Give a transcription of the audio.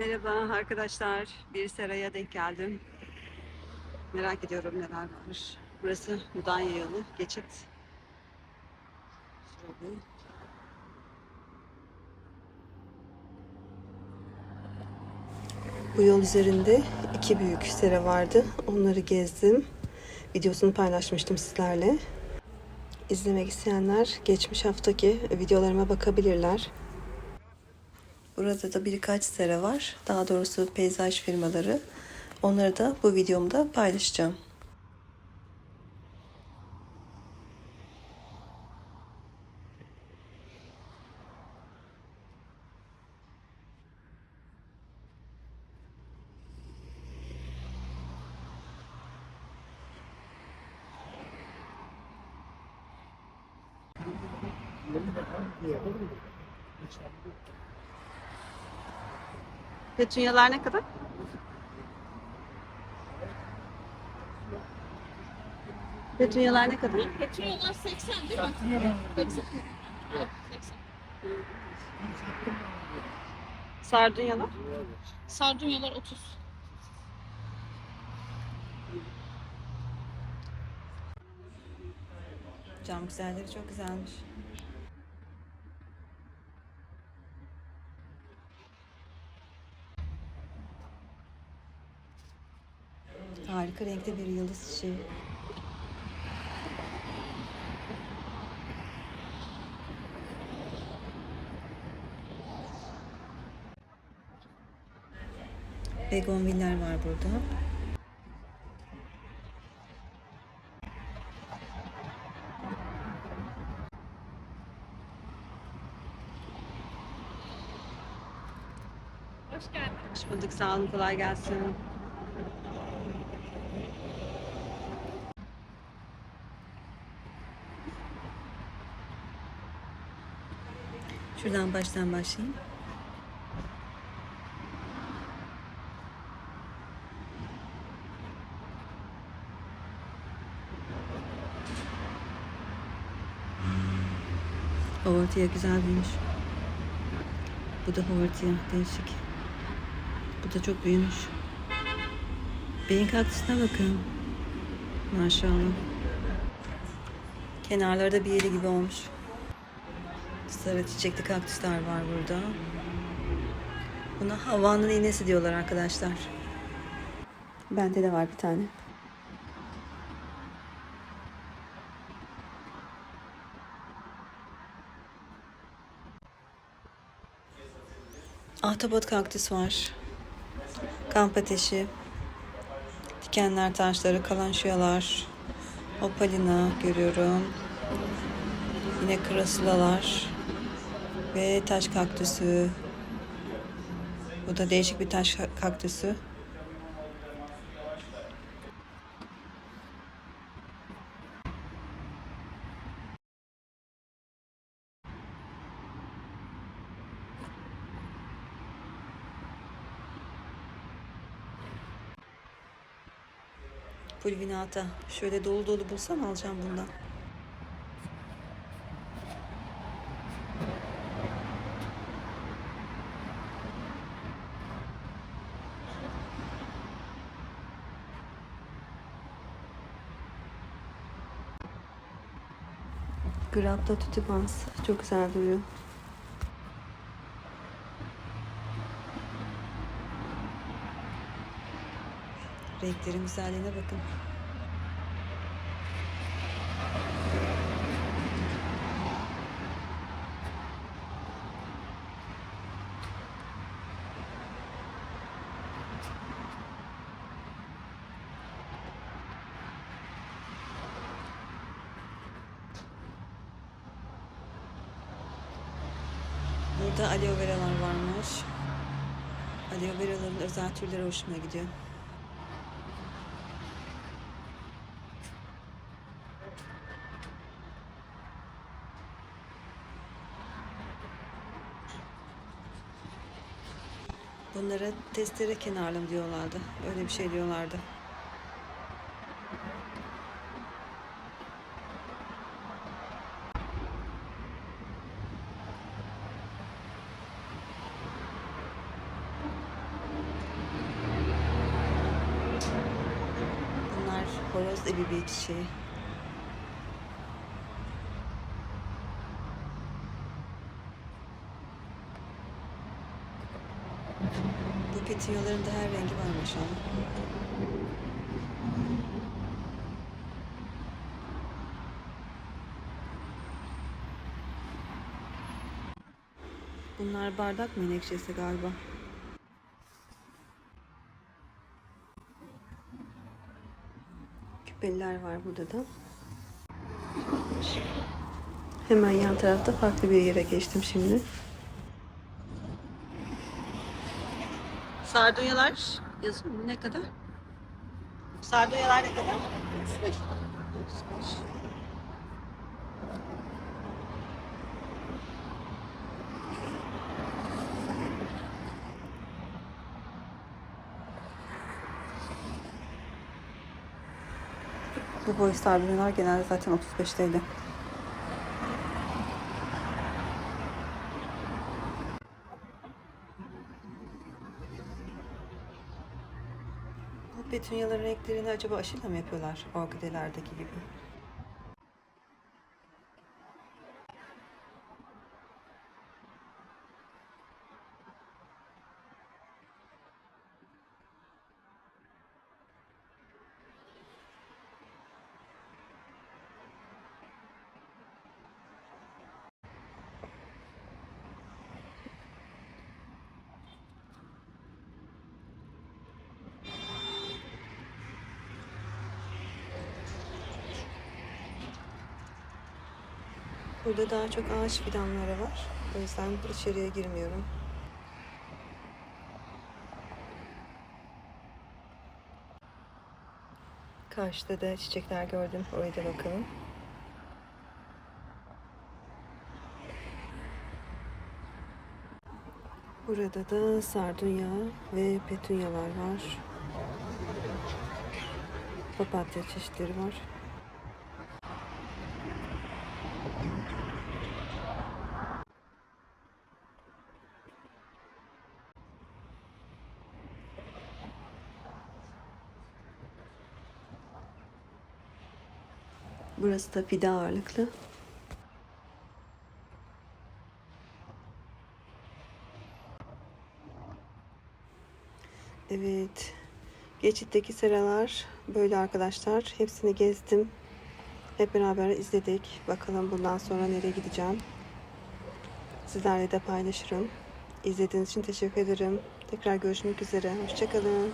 Merhaba arkadaşlar. Bir seraya denk geldim. Merak ediyorum neler var. Burası Mudanya yolu. Geçit. Şöyle. Bu yol üzerinde iki büyük sera vardı. Onları gezdim. Videosunu paylaşmıştım sizlerle. İzlemek isteyenler geçmiş haftaki videolarıma bakabilirler. Burada da birkaç sera var. Daha doğrusu peyzaj firmaları. Onları da bu videomda paylaşacağım. Petunyalar ne kadar? Petunyalar ne kadar? Petrollar 80 değil mi? 80. 80. Sardunyalar? Sardunyalar 30. Cam güzelleri çok güzelmiş. Harika renkte bir yıldız çiçeği. Begonviller var burada. Hoş geldin. Hoş bulduk. Sağ olun. Kolay gelsin. Şuradan baştan başlayayım. Havartiya güzel büyümüş. Bu da havartiya değişik. Bu da çok büyümüş. Beyin kaktüsüne bakın. Maşallah. Kenarları da bir yeri gibi olmuş. Sarı çiçekli kaktüsler var burada. Buna havanın iğnesi diyorlar arkadaşlar. Bende de var bir tane. Ahtapot kaktüs var. Kamp ateşi. Dikenler taşları, kalanşiyalar. Opalina görüyorum. Yine krasulalar. Ve taş kaktüsü. Bu da değişik bir taş kaktüsü. Pulvinata. Şöyle dolu dolu bulsam alacağım bundan. Grapta tutibans. Çok güzel duruyor. Renklerin güzelliğine bakın. Burada aloe veralar varmış. Aloe veraların özel türleri hoşuma gidiyor. Bunlara testere kenarlım diyorlardı. Öyle bir şey diyorlardı. Horoz ebibi çiçeği. Bu petinyaların da her rengi var maşallah. Bunlar bardak menekşesi galiba. Küpeliler var burada da. Hemen yan tarafta farklı bir yere geçtim şimdi. Sardunyalar yazıyor ne kadar? Sardunyalar ne kadar? Bu boy sardunyalar genelde zaten 35 TL. Bu petunyaların renklerini acaba aşıyla mı yapıyorlar orkidelerdeki gibi? Burada daha çok ağaç fidanları var. O yüzden içeriye girmiyorum. Karşıda da çiçekler gördüm. Oraya da bakalım. Burada da sardunya ve petunyalar var. Papatya çeşitleri var. Burası da fide ağırlıklı. Evet. Geçitteki seralar böyle arkadaşlar. Hepsini gezdim. Hep beraber izledik. Bakalım bundan sonra nereye gideceğim. Sizlerle de paylaşırım. İzlediğiniz için teşekkür ederim. Tekrar görüşmek üzere. Hoşçakalın.